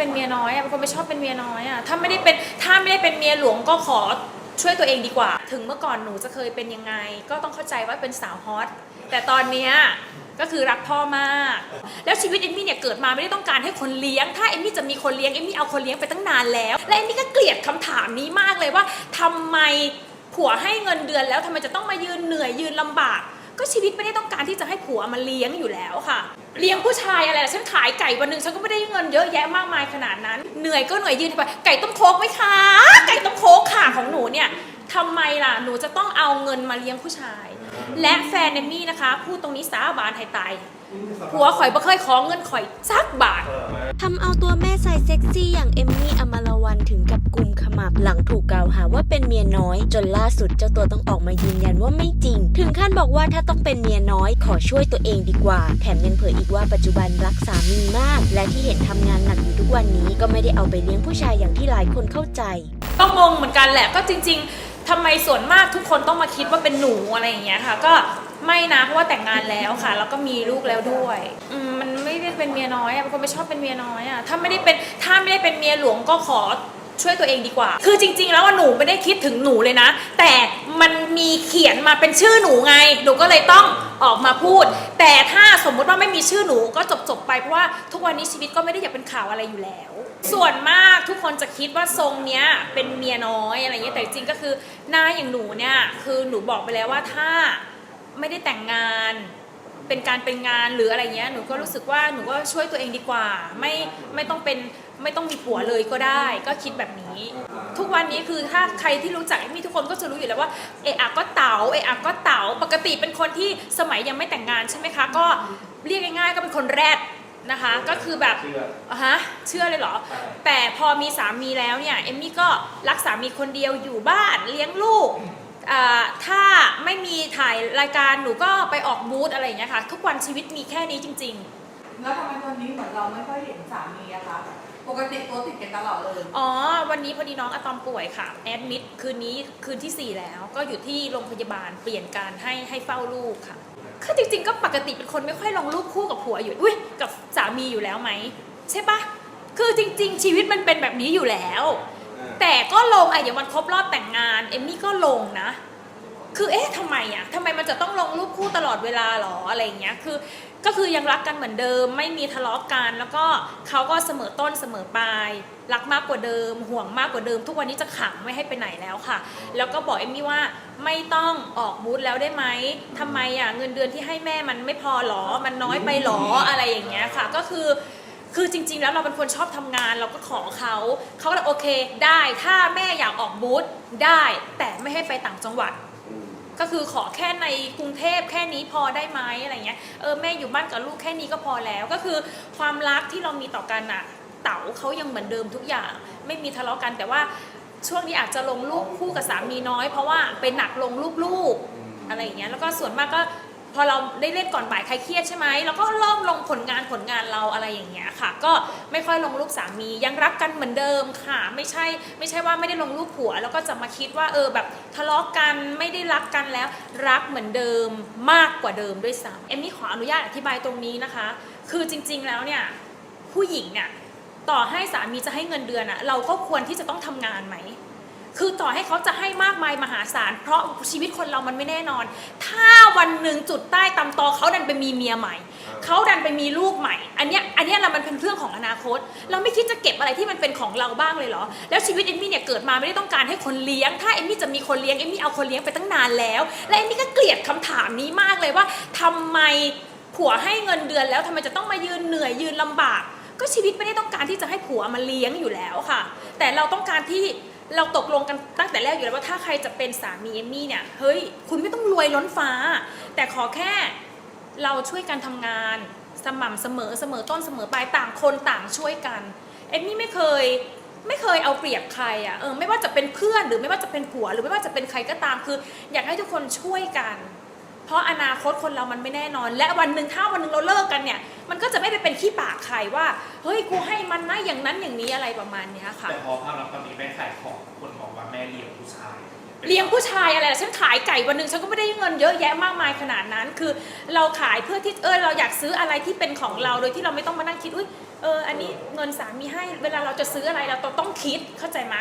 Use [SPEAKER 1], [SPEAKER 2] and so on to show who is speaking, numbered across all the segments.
[SPEAKER 1] เป็นเมียน้อยอะเป็นคนไม่ชอบเป็นเมียน้อยอะถ้าไม่ได้เป็นถ้าไม่ได้เป็นเมียหลวงก็ขอช่วยตัวเองดีกว่า ถึงเมื่อก่อนหนูจะเคยเป็นยังไง ก็ต้องเข้าใจว่าเป็นสาวฮอตแต่ตอนเนี้ยก็คือรักพ่อมาก แล้วชีวิตเอมมี่เนี่ยเกิดมาไม่ได้ต้องการให้คนเลี้ยง ถ้าเอมมี่จะมีคนเลี้ยงเอมมี่เอาคนเลี้ยงไปตั้งนานแล้ว และเอมมี่ก็เกลียดคำถามนี้มากเลยว่าทำไมผัวให้เงินเดือนแล้วทำไมจะต้องมายืนเหนื่อยยืนลำบาก ก็ชีวิตไม่ได้ต้องการที่จะให้ผัวมาเลี้ยงอยู่แล้วค่ะ เลี้ยงผู้ชายอะไรล่ะฉันขายไก่วันหนึ่งฉันก็ไม่ได้เงินเยอะแยะมากมายขนาดนั้น เหนื่อยก็เหนื่อยยืนไปไก่ต้มโคกไหมคะ ไก่ต้มโคกค่ะของหนูเนี่ยทำไมล่ะหนูจะต้องเอาเงินมาเลี้ยงผู้ชาย และแฟนเอมมี่นะคะ พูดตรงนี้สาบานไทยตาย ผัวข่อยบ่เคยขอเงินข่อยสักบาท
[SPEAKER 2] ทำเอาตัวแม่ใส่เซ็กซี่อย่างเอมมี่อมรวันถึงกับกุมขมับหลังถูกกล่าวหาว่าเป็นเมียน้อย จนล่าสุดเจ้าตัวต้องออกมายืนยันว่าไม่จริง ถึงขั้นบอกว่าถ้าต้องเป็นเมียน้อยขอช่วยตัวเองดีกว่า แถมยังเผยอีกว่าปัจจุบันรักสามีมาก และที่เห็นทำงานหนักอยู่ทุกวันนี้ก็ไม่ได้เอาไปเลี้ยงผู้ชายอย่างที่หลายคนเข้าใจ
[SPEAKER 1] ก็งงเหมือนกันแหละก็จริง ๆทำไมส่วนมากทุกคนต้องมาคิดว่าเป็นหนูอะไรอย่างเงี้ยค่ะ ก็ ไม่นะเพราะว่าแต่งงานแล้วค่ะ แล้วก็มีลูกแล้วด้วยอืมมันไม่ได้เป็นเมียน้อยอะเป็นคนไม่ชอบเป็นเมียน้อยอะถ้าไม่ได้เป็นถ้าไม่ได้เป็นเมียหลวงก็ขอช่วยตัวเองดีกว่า คือจริง ๆ แล้วว่าหนูไม่ได้คิดถึงหนูเลยนะ แต่มันมีเขียนมาเป็นชื่อหนูไง หนูก็เลยต้องออกมาพูด แต่ถ้าสมมุติว่าไม่มีชื่อหนูก็จบๆไปเพราะว่าทุกวันนี้ชีวิตก็ไม่ได้อยากเป็นข่าวอะไรอยู่แล้ว ส่วนมากทุกคนจะคิดว่าทรงเนี้ยเป็นเมียน้อยอะไรเงี้ย แต่จริงๆก็คือหน้าอย่างหนูเนี่ย คือหนูบอกไปแล้วว่าถ้า ไม่ได้แต่งงานเป็นการเป็นงานหรืออะไรเงี้ยหนูก็รู้สึกว่าหนูก็ช่วยตัวเองดีกว่า ไม่ไม่ต้องเป็นไม่ต้องมีผัวเลยก็ได้ ก็คิดแบบนี้ ทุกวันนี้คือถ้าใครที่รู้จักเอมมี่ทุกคนก็จะรู้อยู่แล้วว่าเอะอะก็เต๋าเอะอะก็เต๋าปกติเป็นคนที่สมัยยังไม่แต่งงานใช่ไหมคะ ก็เรียกง่ายๆก็เป็นคนแรดนะคะ ก็คือแบบ
[SPEAKER 3] เชื่อ
[SPEAKER 1] อะฮะเชื่อเลยเหรอ แต่พอมีสามีแล้วเนี่ยเอมมี่ก็รักสามีคนเดียวอยู่บ้านเลี้ยงลูก อ่าถ้าไม่มีถ่ายรายการหนูก็ไปออกบูธอะไรอย่างเงี้ยค่ะ ทุกวันชีวิตมีแค่นี้จริง ๆ
[SPEAKER 4] แล้วทำไมวันนี้เหมือนเราไม่ค่อยเห็นสามีอะคะ ปกติตัวติดกันตลอดเลย
[SPEAKER 1] อ๋อ วันนี้พอดีน้องอะตอมป่วยค่ะ แอดมิดคืนนี้คืนที่ 4 แล้ว ก็อยู่ที่โรงพยาบาลเปลี่ยนการให้ให้เฝ้าลูกค่ะ คือจริงๆ ก็ปกติเป็นคนไม่ค่อยลงรูปคู่กับผัวอยู่ อุ้ยกับสามีอยู่แล้วไหม ใช่ปะคือจริง ๆ ชีวิตมันเป็นแบบนี้อยู่แล้ว แต่ก็ลงอะอย่างวันครบรอบแต่งงาน เอมมี่ก็ลงนะ คือเอ๊ะทำไมอะทำไมมันจะต้องลงรูปคู่ตลอดเวลาหรออะไรอย่างเงี้ยคือก็คือยังรักกันเหมือนเดิม ไม่มีทะเลาะกัน แล้วก็เขาก็เสมอต้นเสมอปลายรักมากกว่าเดิม ห่วงมากกว่าเดิม ทุกวันนี้จะขังไม่ให้ไปไหนแล้วค่ะ แล้วก็บอกเอมมี่ว่าไม่ต้องออกบูธแล้วได้ไหมทำไมอะเงินเดือนที่ให้แม่มันไม่พอหรอ มันน้อยไปหรออะไรอย่างเงี้ยค่ะ ก็คือ คือจริง ๆ แล้วเราเป็นคนชอบทำงานเราก็ขอเขาเขาก็เลยโอเค ได้ถ้าแม่อยากออกบูธได้ แต่ไม่ให้ไปต่างจังหวัด ก็คือขอแค่ในกรุงเทพแค่นี้พอได้ไหมอะไรเงี้ยเออแม่อยู่บ้านกับลูกแค่นี้ก็พอแล้ว ก็คือความรักที่เรามีต่อกันอะเต๋าเขายังเหมือนเดิมทุกอย่าง ไม่มีทะเลาะกันแต่ว่าช่วงนี้อาจจะลงรูปคู่กับสามีน้อยเพราะว่าเป็นหนักลงรูปลูกอะไรอย่างเงี้ยแล้วก็ส่วนมากก็ พอเราได้เล่นก่อนบ่ายใครเครียดใช่ไหมเราก็เริ่มลงผลงานผลงานเราอะไรอย่างเงี้ยค่ะ ก็ไม่ค่อยลงรูปสามียังรักกันเหมือนเดิมค่ะ ไม่ใช่ไม่ใช่ว่าไม่ได้ลงรูปผัว แล้วก็จะมาคิดว่าเออแบบทะเลาะกันไม่ได้รักกันแล้ว รักเหมือนเดิมมากกว่าเดิมด้วยซ้ำเอมมี่ขออนุญาตอธิบายตรงนี้นะคะ คือจริง ๆแล้วเนี่ยผู้หญิงเนี่ยต่อให้สามีจะให้เงินเดือนอะเราก็ควรที่จะต้องทำงานไหม คือต่อให้เขาจะให้มากมายมหาศาล เพราะชีวิตคนเรามันไม่แน่นอน ถ้าวันหนึ่งจุดใต้ตำตอเขาดันไปมีเมียใหม่ เขาดันไปมีลูกใหม่ อันเนี้ยอันเนี้ยเรามันเป็นเรื่องของอนาคต เราไม่คิดจะเก็บอะไรที่มันเป็นของเราบ้างเลยเหรอ แล้วชีวิตเอมมี่เนี่ยเกิดมาไม่ได้ต้องการให้คนเลี้ยง ถ้าเอมมี่จะมีคนเลี้ยงเอมมี่เอาคนเลี้ยงไปตั้งนานแล้ว และเอมมี่ก็เกลียดคำถามนี้มากเลยว่าทำไมผัวให้เงินเดือนแล้วทำไมจะต้องมายืนเหนื่อยยืนลำบาก ก็ชีวิตไม่ได้ต้องการที่จะให้ผัวมาเลี้ยงอยู่แล้วค่ะ แต่เราต้องการที่ เราตกลงกันตั้งแต่แรกอยู่แล้วว่าถ้าใครจะเป็นสามีเอมมี่เนี่ยเฮ้ยคุณไม่ต้องรวยล้นฟ้า แต่ขอแค่เราช่วยกันทำงาน สม่ำเสมอเสมอต้นเสมอปลายต่างคนต่างช่วยกันเอมมี่ไม่เคย ไม่เคยเอาเปรียบใครอะเออไม่ว่าจะเป็นเพื่อนหรือไม่ว่าจะเป็นผัว หรือไม่ว่าจะเป็นใครก็ตามคือ อยากให้ทุกคนช่วยกัน เพราะอนาคตคนเรามันไม่แน่นอน และวันหนึ่งถ้าวันหนึ่งเราเลิกกันเนี่ย มันก็จะไม่ไปเป็นขี้ปากใครว่า เฮ้ยกูให้มันนะอย่างนั้นอย่างนี้อะไรประมาณเนี้ยค่ะ
[SPEAKER 3] แต่พอภาพลักษณ์ตอนนี้แม่ขายของคนบอกว่าแม่ เลี้ยงผู้ชาย
[SPEAKER 1] อะไรล่ะฉันขายไก่วันหนึ่งฉันก็ไม่ได้เงินเยอะแยะมากมายขนาดนั้น คือเราขายเพื่อที่เออเราอยากซื้ออะไรที่เป็นของเราโดยที่เราไม่ต้องมานั่งคิดอุ้ยเอออันนี้เงินสามีให้เวลาเราจะซื้ออะไรเราต้องคิดเข้าใจไหม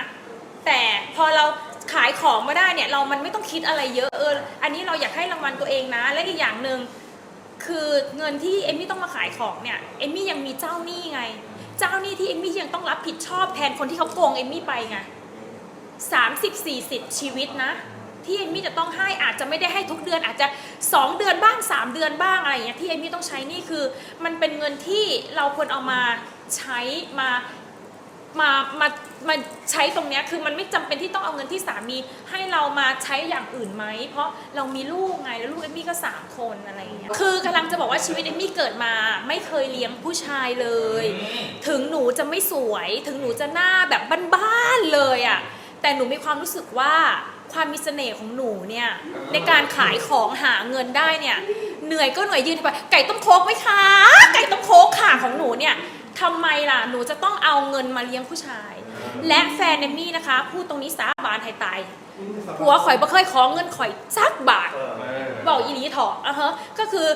[SPEAKER 1] แต่พอเราขายของมาได้เนี่ยเรามันไม่ต้องคิดอะไรเยอะเอออันนี้เราอยากให้รางวัลตัวเองนะ และอีกอย่างหนึ่งคือเงินที่เอมมี่ต้องมาขายของเนี่ยเอมมี่ยังมีเจ้าหนี้ไง เจ้าหนี้ที่เอมมี่ยังต้องรับผิดชอบแทนคนที่เขาโกงเอมมี่ไปไง 30 40 ชีวิตนะ ที่เอมมี่จะต้องให้อาจจะไม่ได้ให้ทุกเดือนอาจจะ 2 เดือนบ้าง 3 เดือนบ้างอะไรอย่างเงี้ยที่เอมมี่ต้องใช้นี่คือ มันเป็นเงินที่เราควรเอามาใช้มามามามาใช้ตรงเนี้ยคือมันไม่จำเป็นที่ต้องเอาเงินที่สามีให้เรามาใช้อย่างอื่นไหมเพราะเรามีลูกไงแล้วลูกเอมมี่ก็สามคนอะไรอย่างเงี้ยคือกำลังจะบอกว่าชีวิตเอมมี่เกิดมาไม่เคยเลี้ยงผู้ชายเลย ถึงหนูจะไม่สวย ถึงหนูจะหน้าแบบบ้านๆเลยอะ่ะ แต่หนูมีความรู้สึกว่าความมีเสน่ห์ของหนูเนี่ยในการขายของหาเงินได้เนี่ยเหนื่อยก็เหนื่อยยืนไปไก่ต้มโคกไหมคะ ไก่ต้มโคกค่ะของหนูเนี่ยทำไมล่ะหนูจะต้องเอาเงินมาเลี้ยงผู้ชาย และแฟนเอมมี่นะคะพูดตรงนี้สาบานให้ตายผัวข่อยบ่เคยขอเงินข่อยสักบาทบอกอีหลีเถอะอะฮะก็คือ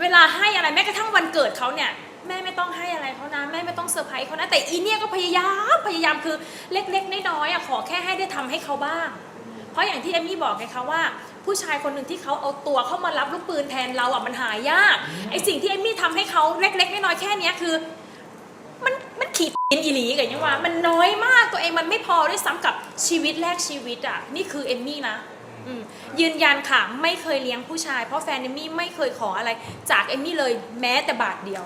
[SPEAKER 1] เวลาให้อะไรแม้กระทั่งวันเกิดเขาเนี่ย แม่ไม่ต้องให้อะไรเขานะแม่ไม่ต้องเซอร์ไพรส์เขานะแต่อีเนี่ยก็พยายามพยายามคือเล็กๆน้อยๆอะขอแค่ให้ได้ทำให้เขาบ้าง เพราะอย่างที่เอมมี่บอกไงคะว่า ผู้ชายคนหนึ่งที่เขาเอาตัวเข้ามารับลูกปืนแทนเราอะมันหายากไอสิ่งที่เอมมี่ทำให้เขาเล็กๆน้อยๆแค่เนี้ยคือ มันมันขีดอินอีหลีกันยังว่ามันน้อยมากตัวเองมันไม่พอด้วยซ้ำกับชีวิตแรกชีวิตอะนี่คือเอมมี่นะยืนยันค่ะ ไม่เคยเลี้ยงผู้ชาย เพราะแฟนเอมมี่ไม่เคยขออะไรจากเอมมี่เลยแม้แต่บาทเดียว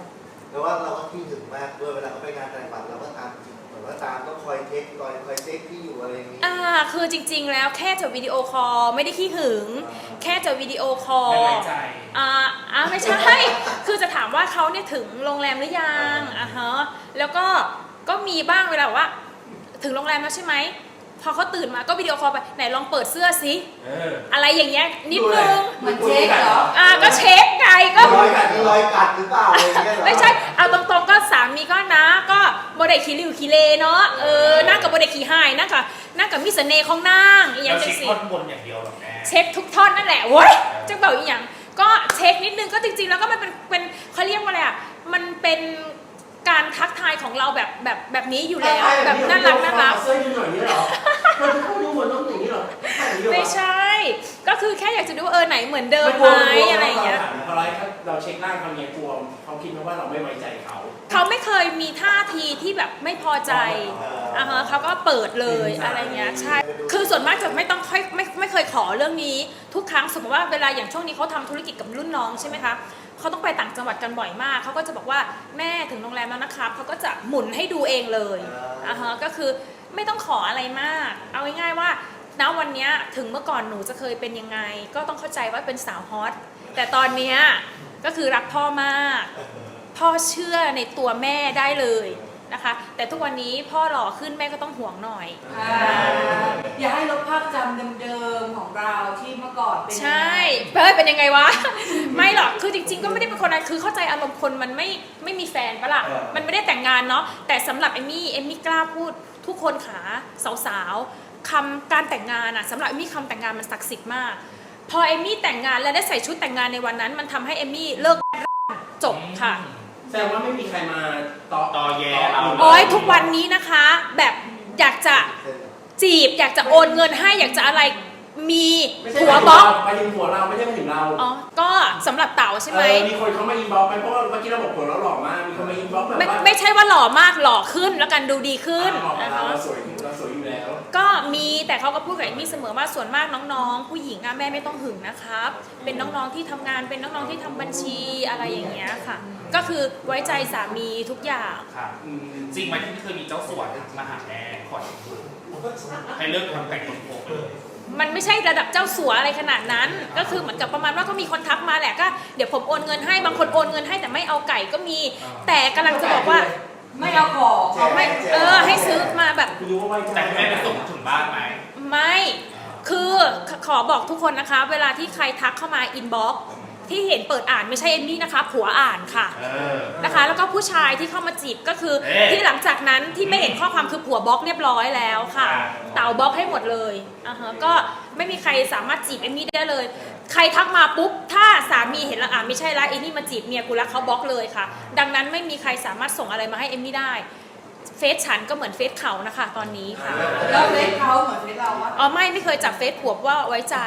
[SPEAKER 3] แต่ว่าเราก็ที่ถึงมากด้วยเวลาเขาไปงานแต่งบัตรเราก็ตามจริงเหมือนว่าตามต้องคอยเช็คคอยคอยเช็คที่อยู่อะไรอย่างนี้
[SPEAKER 1] อ่าคือจริง ๆ แล้วแค่จะวิดีโอคอลไม่ได้ขี้หึงแค่จะวิดีโอคอล
[SPEAKER 5] ไม่ไว้ใจ
[SPEAKER 1] อ่าอ่าไม่ใช่ คือจะถามว่าเขาเนี่ยถึงโรงแรมหรือยังอ่าฮะแล้วก็ก็มีบ้างเวลาแบบว่า ถึงโรงแรมแล้วใช่ไหมพ อเขาตื่นมาก็วิดีโอคอลไปไหนลองเปิดเสื้อสิ
[SPEAKER 5] เออ
[SPEAKER 1] อะไรอย่างเงี้ยนิดนึง
[SPEAKER 4] เหมือนเช็คเหรอ
[SPEAKER 1] อ่าก็เช็คไงก็
[SPEAKER 3] รอยกัดมีรอยกัดหรือเปล่าอะไรอย่างเงี้ยเหรอ
[SPEAKER 1] ไม่ใช่ เอาตรงๆก็สามีก็นะ ก็โมเดลขี้ริวขี้เลเนาะ เออ นั่งกับโมเดลขี้หายนั่งกับนั่งกับมิสเสน่ห์ของนางอีหยั
[SPEAKER 5] เรา
[SPEAKER 1] งจั
[SPEAKER 5] เช็
[SPEAKER 1] ง
[SPEAKER 5] ค
[SPEAKER 1] สิ
[SPEAKER 5] ท่อนบนอย่างเดียวหรอกแม่
[SPEAKER 1] เช็คทุกท่อนนั่นแหละโว้ยจะบอกอีกอย่างก็เช็คนิดนึงก็จริงๆ แล้วก็มันเป็นเป็นเขาเรียกว่าอะไรอะ มันเป็น การทักทายของเราแบบแบบแบบนี้อยู่แล้ว แบบน่ารักน่ารัก
[SPEAKER 6] เสื้อยืนหน่อยนี้เหรอเราจะเข้าดูเหมือนน้องอย่างนี้เหรอใช่อย่างนี้เหรอ
[SPEAKER 1] ไม่ใช่ ก็คือแค่อยากจะดูว่าเออไหนเหมือนเดิมไหมอะไรอย่างเงี้ย
[SPEAKER 6] พอเราเราเช็คร่างเขาเนี้ยกลัวเขาคิดไหมว่าเราไม่ไว้ใจเขา
[SPEAKER 1] เขาไม่เคยมีท่าทีที่แบบไม่พอใจอ่าฮะเขาก็เปิดเลยอะไรเงี้ยใช่คือส่วนมากจะไม่ต้องค่อยไม่ไม่เคยขอเรื่องนี้ ทุกครั้งสมมติว่าเวลาอย่างช่วงนี้เขาทำธุรกิจกับรุ่นน้องใช่ไหมคะ เขาต้องไปต่างจังหวัดกันบ่อยมากเขาก็จะบอกว่าแม่ถึงโรงแรมแล้วนะครับเขาก็จะหมุนให้ดูเองเลยอ่าฮะก็คือไม่ต้องขออะไรมาก เอาง่ายๆว่าณวันเนี้ยถึงเมื่อก่อนหนูจะเคยเป็นยังไง ก็ต้องเข้าใจว่าเป็นสาวฮอตแต่ตอนเนี้ยก็คือรักพ่อมาก พ่อเชื่อในตัวแม่ได้เลยนะคะ แต่ทุกวันนี้พ่อหล่อขึ้นแม่ก็ต้องห่วงหน่อย
[SPEAKER 4] อ่าอย่าให้ลบภาพจำเดิมๆของเราที่เมื่อก่อนเป็นยังไง
[SPEAKER 1] ใช่เฮ้ยเป็นยังไงวะ ไม่หรอกคือจริง ๆ ก็ไม่ได้เป็นคนอะไรคือเข้าใจอารมณ์คนมันไม่ไม่มีแฟนปะล่ะมันไม่ได้แต่งงานเนาะแต่สำหรับเอมมี่เอมมี่กล้าพูดทุกคนขาสาวๆคำการแต่งงานอะสำหรับเอมมี่คำแต่งงานมันศักดิ์สิทธิ์มาก พอเอมมี่แต่งงานและได้ใส่ชุดแต่งงานในวันนั้น มันทำให้เอมมี่เลิกจบค่ะ
[SPEAKER 6] แสดงว่าไม่มีใครมาต่อ
[SPEAKER 5] ต่อแย่เรา
[SPEAKER 1] โอ้ยทุกวันนี้นะคะ แบบอยากจะจีบอยากจะโอนเงินให้อยากจะอะไร มี
[SPEAKER 6] ไม่ใช่
[SPEAKER 1] ผัวบล็อก
[SPEAKER 6] ไปถึงผัวเราไม่ใช่ไปถึงเรา
[SPEAKER 1] อ๋อ ก็สำหรับเต๋าใช่ไหม
[SPEAKER 6] เออมีคนเขามาอินบ็อกซ์ไปเพราะว่าเมื่อกี้เราบอกผัวเราหล่อมากมีคนมาอินบ็อกซ์แบบ
[SPEAKER 1] ไม่
[SPEAKER 6] ว่า
[SPEAKER 1] ไม่ใช่ว่าหล่อมากหล่อขึ้นแล้วกันดูดีขึ้น
[SPEAKER 6] อ่าบอก
[SPEAKER 1] นะ
[SPEAKER 6] เรา
[SPEAKER 1] คะ
[SPEAKER 6] เราสวยเราสวยอยู่แล้ว
[SPEAKER 1] ก็มีแต่เขาก็พูดกับเอมมี่เสมอว่าส่วนมากน้องๆ ผู้หญิงอะแม่ไม่ต้องหึงนะครับ เป็นน้องๆที่ทำงานเป็นน้องๆที่ทำบัญชีอะไรอย่างเงี้ยค่ะ ก็คือไว้ใจสามีทุกอย่าง
[SPEAKER 5] ค่ะ
[SPEAKER 6] อืม
[SPEAKER 5] จริงไหมที่เคยมีเจ้าสัวมาหาแม่ขอให้เลิกทำแต่งตัวโกงเลย
[SPEAKER 1] มันไม่ใช่ระดับเจ้าสัวอะไรขนาดนั้น ก็คือเหมือนกับประมาณว่าก็มีคนทักมาแหละก็เดี๋ยวผมโอนเงินให้บางคนโอนเงินให้แต่ไม่เอาไก่ก็มี แต่กำลังจะบอกว่า
[SPEAKER 4] ไม่เอาของ
[SPEAKER 3] แจก
[SPEAKER 1] ไม่เออให้ซื้อมาแบบ
[SPEAKER 6] คุณรู้ว่าไว้ใจ
[SPEAKER 5] แต่ให้แม่ไปส่งถึงบ้านไหม
[SPEAKER 1] ไม่ คือขขอบอกทุกคนนะคะ เวลาที่ใครทักเข้ามาอินบ็อกซ์ ที่เห็นเปิดอ่านไม่ใช่เอมมี่นะคะ ผัวอ่านค่ะ
[SPEAKER 5] เออ
[SPEAKER 1] นะคะ แล้วก็ผู้ชายที่เข้ามาจีบก็คือ
[SPEAKER 5] เอ๊ะ
[SPEAKER 1] ที่หลังจากนั้นที่ไม่เห็นข้อความคือผัวบล็อกเรียบร้อยแล้วค่ะ
[SPEAKER 5] อ่า
[SPEAKER 1] เต่าบล็อกให้หมดเลยอ่าฮะก็ไม่มีใครสามารถจีบเอมมี่ได้เลย ใครทักมาปุ๊บถ้าสามีเห็นแล้วอ่าไม่ใช่ละเอมมี่มาจีบเมียกูแล้วเขาบล็อกเลยค่ะ ดังนั้นไม่มีใครสามารถส่งอะไรมาให้เอมมี่ได้เฟซฉันก็เหมือนเฟซเขานะคะ ตอนนี้ค่ะ
[SPEAKER 4] แล้วเฟซเขาเหมือนเฟซเราว่า
[SPEAKER 1] อ๋อไม่ไม่เคยจับเฟซผัวว่าไว้ใจ